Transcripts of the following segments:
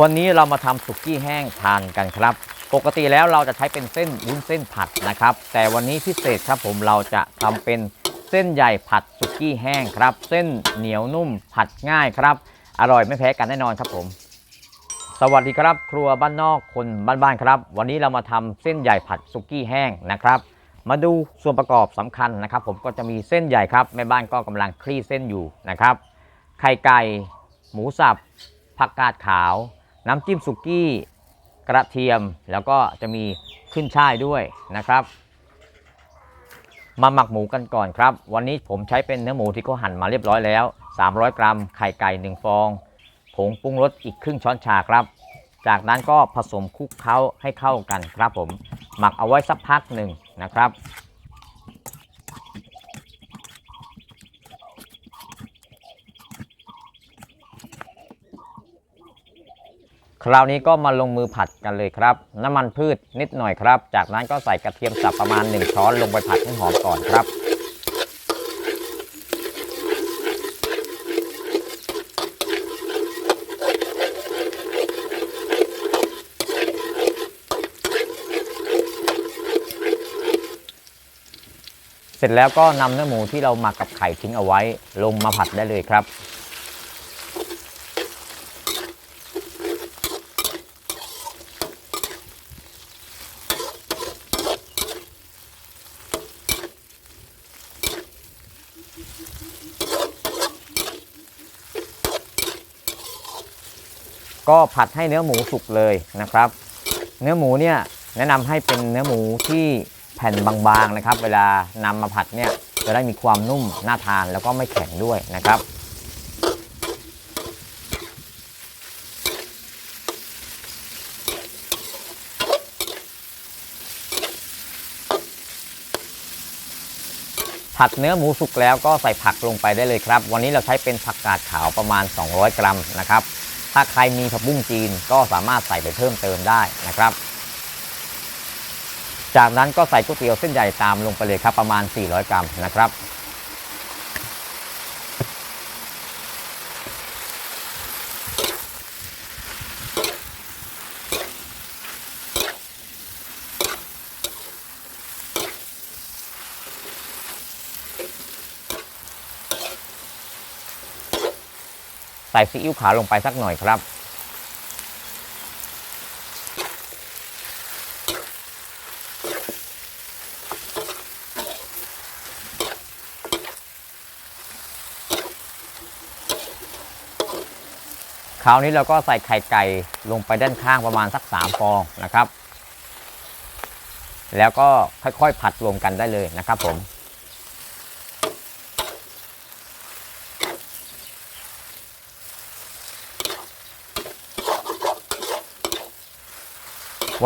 วันนี้เรามาทำสุกี้แห้งทานกันครับ ปกติแล้วเราจะใช้เป็นเส้นวุ้นเส้นผัดนะครับ แต่วันนี้พิเศษครับผมเราจะทำเป็นเส้นใหญ่ผัดสุกี้แห้งครับ เส้นเหนียวนุ่มผัดง่ายครับ อร่อยไม่แพ้กันแน่นอนครับผม สวัสดีครับ ครัวบ้านนอกคนบ้านๆครับ วันนี้เรามาทำเส้นใหญ่ผัดสุกี้แห้งนะครับ มาดูส่วนประกอบสำคัญนะครับ ผมก็จะมีเส้นใหญ่ครับแม่บ้านก็กำลังคลี่เส้นอยู่นะครับ ไข่ไก่ หมูสับผักกาดขาว น้ำจิ้มสุกี้กระเทียมแล้วก็จะมีขึ้นช่ายด้วยนะครับ มาหมักหมูกันก่อนครับ วันนี้ผมใช้เป็นเนื้อหมูที่เขาหั่นมาเรียบร้อยแล้ว 300 กรัม ไข่ไก่ 1 ฟอง ผงปรุงรสอีกครึ่งช้อนชาครับ จากนั้นก็ผสมคลุกเคล้าให้เข้ากันครับผม หมักเอาไว้สักพักหนึ่งนะครับ คราวนี้ก็มาลงมือผัดกันเลยครับ น้ำมันพืชนิดหน่อยครับ จากนั้นก็ใส่กระเทียมสับประมาณ 1 ช้อนลงไปผัดให้หอมก่อนครับเสร็จแล้วก็นำเนื้อหมูที่เราหมักกับไข่ทิ้งเอาไว้ ลงมาผัดได้เลยครับ ก็ผัดให้เนื้อหมูสุกเลยนะครับ เนื้อหมูเนี่ยแนะนำให้เป็นเนื้อหมูที่แผ่นบางๆนะครับ เวลานำมาผัดเนี่ยจะได้มีความนุ่มน่าทานแล้วก็ไม่แข็งด้วยนะครับ ผัดเนื้อหมูสุกแล้วก็ใส่ผักลงไปได้เลยครับ วันนี้เราใช้เป็นผักกาดขาวประมาณ 200 กรัมนะครับ ถ้าใครมีผักบุ้งจีนก็สามารถใส่ไปเพิ่มเติมได้นะครับ จากนั้นก็ใส่ก๋วยเตี๋ยวเส้นใหญ่ตามลงไปเลยครับประมาณ 400 กรัมนะครับ ใส่ซีอิ๊วขาวลงไปสักหน่อยครับ คราวนี้เราก็ใส่ไข่ไก่ลงไปด้านข้างประมาณสัก 3 ฟองนะครับ แล้วก็ค่อยๆผัดรวมกันได้เลยนะครับผม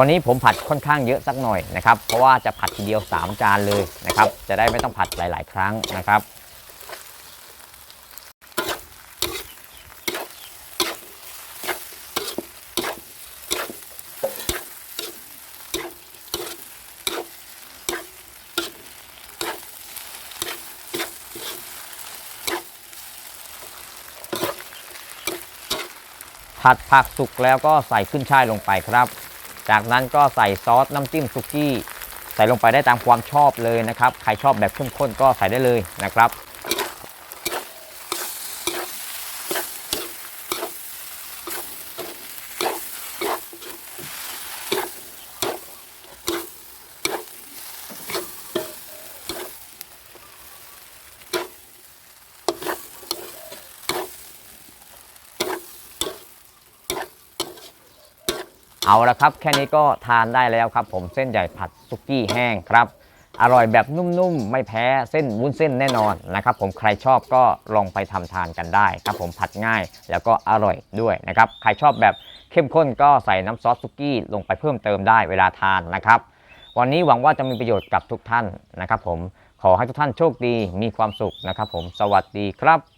วันนี้ผมผัดค่อนข้างเยอะสักหน่อยนะครับ เพราะว่าจะผัดทีเดียว 3 จานเลยนะครับ จะได้ไม่ต้องผัดหลาย ๆ ครั้งนะครับผัดผักสุกแล้วก็ใส่ขึ้นช่ายลงไปครับ จากนั้นก็ใส่ซอสน้ำจิ้มซุกี้ ใส่ลงไปได้ตามความชอบเลยนะครับ ใครชอบแบบเข้มข้นก็ใส่ได้เลยนะครับ เอาละครับ แค่นี้ก็ทานได้แล้วครับ ผมเส้นใหญ่ผัดสุกี้แห้งครับ อร่อยแบบนุ่มๆ ไม่แพ้เส้นวุ้นเส้นแน่นอนนะครับ ผมใครชอบก็ลองไปทำทานกันได้ครับ ผมผัดง่ายแล้วก็อร่อยด้วยนะครับใครชอบแบบเข้มข้นก็ใส่น้ำซอสสุกี้ลงไปเพิ่มเติมได้เวลาทานนะครับ วันนี้หวังว่าจะมีประโยชน์กับทุกท่านนะครับ ผมขอให้ทุกท่านโชคดีมีความสุขนะครับ ผมสวัสดีครับ